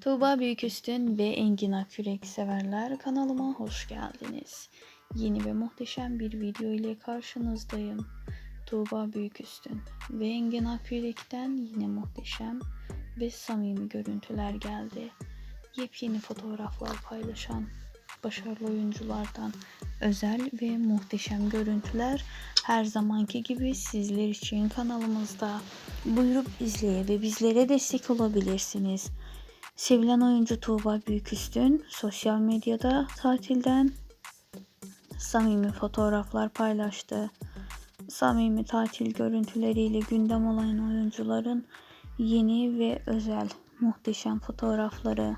Tuğba Büyüküstün ve Engin Akürek severler kanalıma hoş geldiniz. Yeni ve muhteşem bir video ile karşınızdayım. Tuğba Büyüküstün ve Engin Akürek'ten yine muhteşem ve samimi görüntüler geldi. Yepyeni fotoğraflar paylaşan başarılı oyunculardan özel ve muhteşem görüntüler her zamanki gibi sizler için kanalımızda. Buyurup izleye ve bizlere destek olabilirsiniz. Sevilen oyuncu Tuğba Büyüküstün sosyal medyada tatilden samimi fotoğraflar paylaştı. Samimi tatil görüntüleriyle gündem olan oyuncuların yeni ve özel muhteşem fotoğrafları